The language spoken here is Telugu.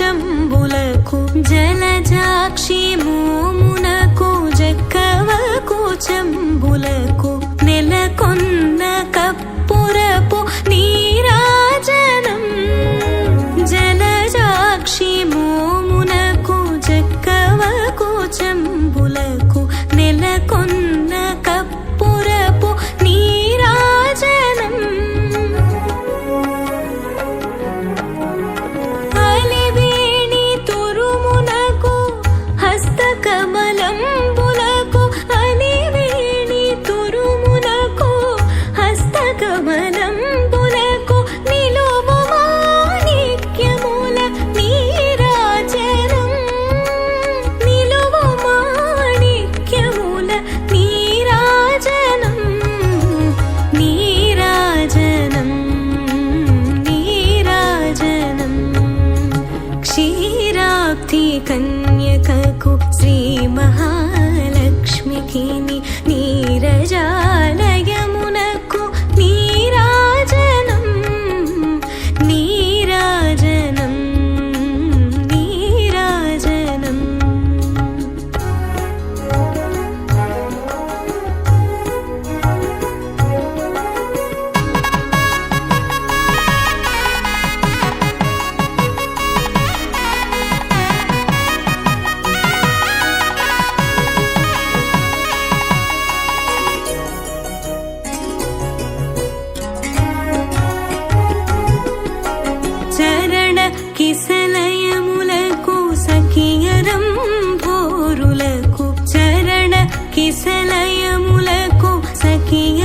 శంభులకు చంబులకు జలజాక్షి మో கமலம் ప్రాప్తి కన్యకకు శ్రీ మహాలక్ష్మికి నీరజాలయ కిసలయములకు సఖియ